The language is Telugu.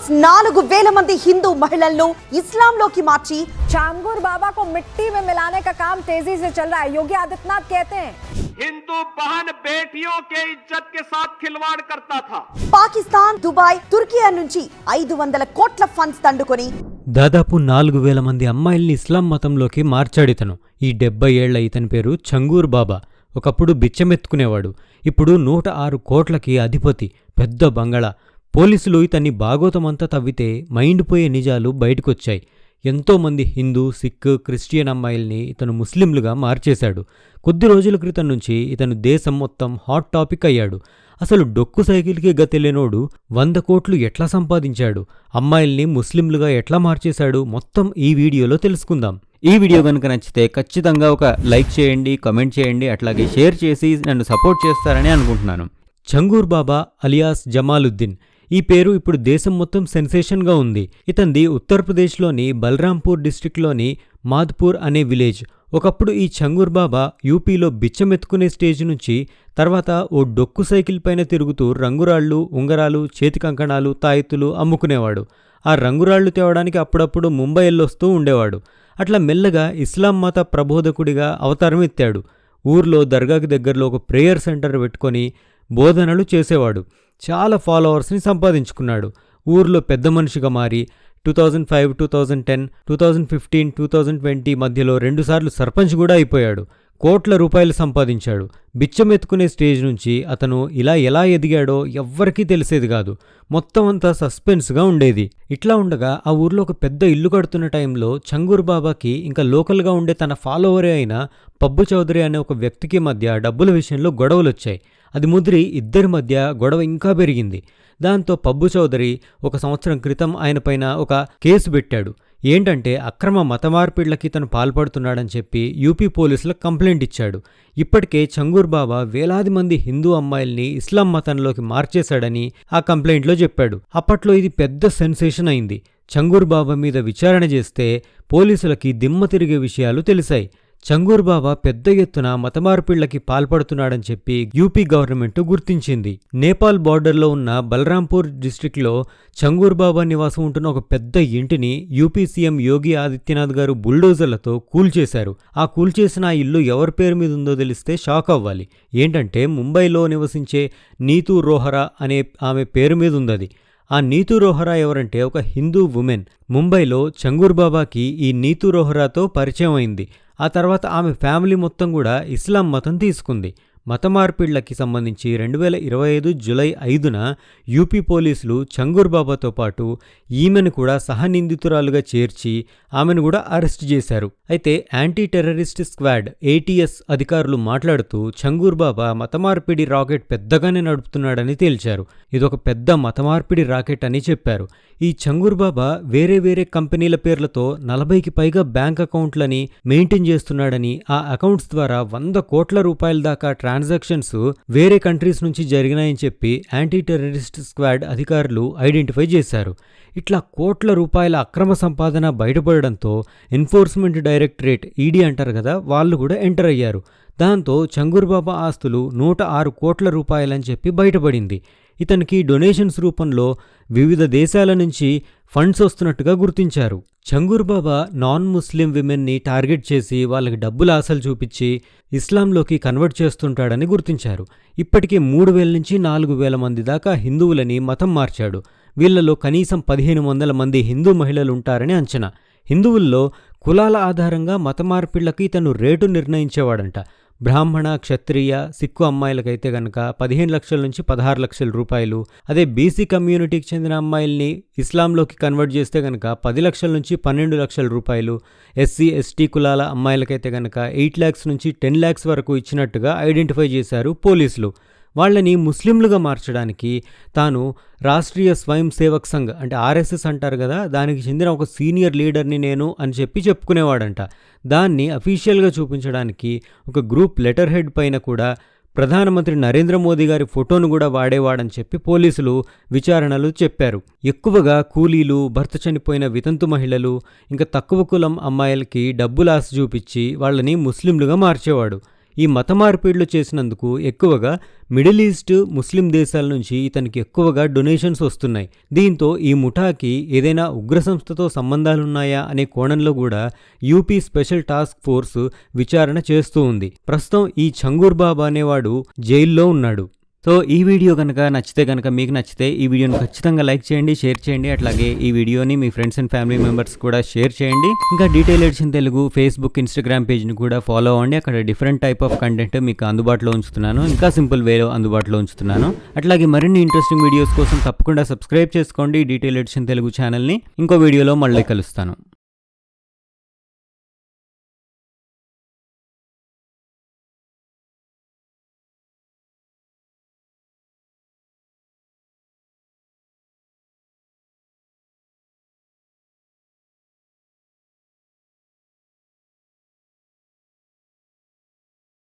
ఆల్మోస్ట్ నాలుగు వేల మంది హిందూ మహిళలను ఇస్లాంలోకి మార్చి चांगुर बाबा को मिट्टी में मिलाने का काम तेजी से चल रहा है योगी आदित्यनाथ कहते हैं हिंदू बहन बेटियों के इज्जत के साथ खिलवाड़ करता था పాకిస్తాన్ దుబాయ్ తుర్కియా నుంచి ఐదు వందల కోట్ల ఫండ్స్ దండుకొని దాదాపు నాలుగు వేల మంది అమ్మాయిల్ని ఇస్లాం మతంలోకి మార్చాడితను ఈ డెబ్బై ఏళ్ల ఇతని పేరు చంగూర్ బాబా ఒకప్పుడు బిచ్చమెత్తుకునేవాడు ఇప్పుడు నూట ఆరు కోట్లకి అధిపతి పెద్ద బంగళా పోలీసులు ఇతన్ని భాగోతమంతా తవ్వితే మైండ్ పోయే నిజాలు బయటకొచ్చాయి. ఎంతోమంది హిందూ సిక్ క్రిస్టియన్ అమ్మాయిల్ని ఇతను ముస్లింలుగా మార్చేశాడు. కొద్ది రోజుల క్రితం నుంచి ఇతను దేశం మొత్తం హాట్ టాపిక్ అయ్యాడు. అసలు డొక్కు సైకిల్కి గతెళ్ళినోడు వంద కోట్లు ఎట్లా సంపాదించాడు? అమ్మాయిల్ని ముస్లింలుగా ఎట్లా మార్చేశాడు? మొత్తం ఈ వీడియోలో తెలుసుకుందాం. ఈ వీడియో కనుక నచ్చితే ఖచ్చితంగా ఒక లైక్ చేయండి కమెంట్ చేయండి అట్లాగే షేర్ చేసి నన్ను సపోర్ట్ చేస్తారని అనుకుంటున్నాను. చంగూర్ బాబా అలియాస్ జమాలుద్దీన్. ఈ పేరు ఇప్పుడు దేశం మొత్తం సెన్సేషన్గా ఉంది. ఇతంది ఉత్తరప్రదేశ్లోని బలరాంపూర్ డిస్టిక్లోని మాధ్పూర్ అనే విలేజ్. ఒకప్పుడు ఈ చంగూర్ బాబా యూపీలో బిచ్చమెత్తుకునే స్టేజ్ నుంచి తర్వాత ఓ డొక్కు సైకిల్ పైన తిరుగుతూ రంగురాళ్ళు ఉంగరాలు చేతి కంకణాలు తాయెత్తులు అమ్ముకునేవాడు. ఆ రంగురాళ్ళు తేవడానికి అప్పుడప్పుడు ముంబై వెళ్ళొస్తూ ఉండేవాడు. అట్లా మెల్లగా ఇస్లాం మత ప్రబోధకుడిగా అవతారం ఎత్తాడు. ఊర్లో దర్గాకి దగ్గరలో ఒక ప్రేయర్ సెంటర్ పెట్టుకొని బోధనలు చేసేవాడు. చాలా ఫాలోవర్స్ని సంపాదించుకున్నాడు. ఊర్లో పెద్ద మనిషిగా మారి two thousand five two thousand ten two thousand fifteen two thousand twenty మధ్యలో రెండుసార్లు సర్పంచ్ కూడా అయిపోయాడు. కోట్ల రూపాయలు సంపాదించాడు. బిచ్చమెత్తుకునే స్టేజ్ నుంచి అతను ఇలా ఎలా ఎదిగాడో ఎవ్వరికీ తెలిసేది కాదు. మొత్తం అంతా సస్పెన్స్గా ఉండేది. ఇట్లా ఉండగా ఆ ఊర్లో ఒక పెద్ద ఇల్లు కడుతున్న టైంలో చంగూర్ బాబాకి ఇంకా లోకల్గా ఉండే తన ఫాలోవరే అయిన పబ్బు చౌదరి అనే ఒక వ్యక్తికి మధ్య డబ్బుల విషయంలో గొడవలు వచ్చాయి అది ముదిరి ఇద్దరి మధ్య గొడవ ఇంకా పెరిగింది. దాంతో పబ్బు చౌదరి ఒక సంవత్సరం క్రితం ఆయనపైన ఒక కేసు పెట్టాడు. ఏంటంటే అక్రమ మత మార్పిడ్లకి తను పాల్పడుతున్నాడని చెప్పి యూపీ పోలీసులకు కంప్లైంట్ ఇచ్చాడు. ఇప్పటికే చంగూర్ బాబా వేలాది మంది హిందూ అమ్మాయిల్ని ఇస్లాం మతంలోకి మార్చేశాడని ఆ కంప్లైంట్లో చెప్పాడు. అప్పట్లో ఇది పెద్ద సెన్సేషన్ అయింది. చంగూర్ బాబా మీద విచారణ చేస్తే పోలీసులకి దిమ్మ తిరిగే విషయాలు తెలిసాయి. చంగూర్ బాబా పెద్ద ఎత్తున మతమార్పిళ్ళకి పాల్పడుతున్నాడని చెప్పి యూపీ గవర్నమెంట్ గుర్తించింది. నేపాల్ బార్డర్లో ఉన్న బలరాంపూర్ డిస్టిక్లో చంగూర్బాబా నివాసం ఉంటున్న ఒక పెద్ద ఇంటిని యూపీ సీఎం యోగి ఆదిత్యనాథ్ గారు బుల్డోజర్లతో కూల్చేశారు. ఆ కూల్చేసిన ఆ ఇల్లు ఎవరి పేరు మీద ఉందో తెలిస్తే షాక్ అవ్వాలి. ఏంటంటే ముంబైలో నివసించే నీతూ రోహరా అనే ఆమె పేరు మీద ఉందది. ఆ నీతూ రోహరా ఎవరంటే ఒక హిందూ ఉమెన్. ముంబైలో చంగూర్ బాబాకి ఈ నీతూ రోహరాతో పరిచయం అయింది. ఆ తర్వాత ఆమె ఫ్యామిలీ మొత్తం కూడా ఇస్లాం మతం తీసుకుంది. మత మార్పిళ్ళకి సంబంధించి రెండు వేల ఇరవై ఐదు జులై ఐదున యూపీ పోలీసులు చంగూర్ బాబాతో పాటు ఈమెను కూడా సహనిందితురాలుగా చేర్చి ఆమెను కూడా అరెస్ట్ చేశారు. అయితే యాంటీ టెర్రరిస్ట్ స్క్వాడ్ ఏటీఎస్ అధికారులు మాట్లాడుతూ చంగూర్బాబా మతమార్పిడి రాకెట్ పెద్దగానే నడుపుతున్నాడని తేల్చారు. ఇదొక పెద్ద మతమార్పిడి రాకెట్ అని చెప్పారు. ఈ చంగూర్ బాబా వేరే వేరే కంపెనీల పేర్లతో నలభైకి పైగా బ్యాంక్ అకౌంట్లని మెయింటైన్ చేస్తున్నాడని ఆ అకౌంట్స్ ద్వారా వంద కోట్ల రూపాయల దాకా ట్రాన్సాక్షన్స్ వేరే కంట్రీస్ నుంచి జరిగినాయని చెప్పి యాంటీ టెర్రరిస్ట్ స్క్వాడ్ అధికారులు ఐడెంటిఫై చేశారు. ఇట్లా కోట్ల రూపాయల అక్రమ సంపాదన బయటపడడంతో ఎన్ఫోర్స్మెంట్ డైరెక్టరేట్ ఈడీ అంటారు కదా వాళ్ళు కూడా ఎంటర్ అయ్యారు. దాంతో చంగూర్బాబా ఆస్తులు నూట ఆరు కోట్ల రూపాయలని చెప్పి బయటపడింది. ఇతనికి డొనేషన్స్ రూపంలో వివిధ దేశాల నుంచి ఫండ్స్ వస్తున్నట్టుగా గుర్తించారు. చంగూర్బాబా నాన్ ముస్లిం విమెన్ని టార్గెట్ చేసి వాళ్ళకి డబ్బులు ఆశలు చూపించి ఇస్లాంలోకి కన్వర్ట్ చేస్తుంటాడని గుర్తించారు. ఇప్పటికే మూడు వేల నుంచి నాలుగు వేల మంది దాకా హిందువులని మతం మార్చాడు. వీళ్ళలో కనీసం పదిహేను వందల మంది హిందూ మహిళలు ఉంటారని అంచనా. హిందువుల్లో కులాల ఆధారంగా మత మార్పిళ్ళకి ఇతను రేటు నిర్ణయించేవాడంట. బ్రాహ్మణ క్షత్రియ సిక్కు అమ్మాయిలకైతే గనక పదిహేను లక్షల నుంచి పదహారు లక్షల రూపాయలు. అదే బీసీ కమ్యూనిటీకి చెందిన అమ్మాయిల్ని ఇస్లాంలోకి కన్వర్ట్ చేస్తే గనక పది లక్షల నుంచి పన్నెండు లక్షల రూపాయలు. ఎస్సీ ఎస్టీ కులాల అమ్మాయిలకైతే గనక ఎయిట్ ల్యాక్స్ నుంచి టెన్ ల్యాక్స్ వరకు ఇచ్చినట్టుగా ఐడెంటిఫై చేశారు పోలీసులు. వాళ్ళని ముస్లింలుగా మార్చడానికి తాను రాష్ట్రీయ స్వయం సేవక్ సంఘ్ అంటే ఆర్ఎస్ఎస్ అంటారు కదా దానికి చెందిన ఒక సీనియర్ లీడర్ని నేను అని చెప్పి చెప్పుకునేవాడంట. దాన్ని అఫీషియల్గా చూపించడానికి ఒక గ్రూప్ లెటర్ హెడ్ పైన కూడా ప్రధానమంత్రి నరేంద్ర మోదీ గారి ఫోటోను కూడా వాడేవాడని చెప్పి పోలీసులు విచారణలు చెప్పారు. ఎక్కువగా కూలీలు భర్త చనిపోయిన వితంతు మహిళలు ఇంకా తక్కువ కులం అమ్మాయిలకి డబ్బులాస చూపించి వాళ్ళని ముస్లింలుగా మార్చేవాడు. ఈ మత మార్పిడులు చేసినందుకు ఎక్కువగా మిడిల్ ఈస్ట్ ముస్లిం దేశాల నుంచి ఇతనికి ఎక్కువగా డొనేషన్స్ వస్తున్నాయి. దీంతో ఈ ముఠాకి ఏదైనా ఉగ్ర సంస్థతో సంబంధాలున్నాయా అనే కోణంలో కూడా యూపీ స్పెషల్ టాస్క్ ఫోర్స్ విచారణ చేస్తూ ఉంది. ప్రస్తుతం ఈ చంగూర్ బాబా అనేవాడు జైల్లో ఉన్నాడు. సో ఈ వీడియో కనుక నచ్చితే కనుక మీకు నచ్చితే ఈ వీడియోని ఖచ్చితంగా లైక్ చేయండి షేర్ చేయండి. అట్లాగే ఈ వీడియోని మీ ఫ్రెండ్స్ అండ్ ఫ్యామిలీ మెంబర్స్ కూడా షేర్ చేయండి. ఇంకా detail edition Telugu Facebook Instagram పేజ్ని కూడా ఫాలో అవ్వండి. అక్కడ డిఫరెంట్ టైప్ ఆఫ్ కంటెంట్ మీకు అందుబాటులో ఉంచుతున్నాను. ఇంకా సింపుల్ వేలో అందుబాటులో ఉంచుతున్నాను. అట్లాగే మరిన్ని ఇంట్రెస్టింగ్ వీడియోస్ కోసం తప్పకుండా సబ్స్క్రైబ్ చేసుకోండి. డీటెయిల్ ఎడిషన్ తెలుగు ఛానల్ని. ఇంకో వీడియోలో మళ్ళీ కలుస్తాను.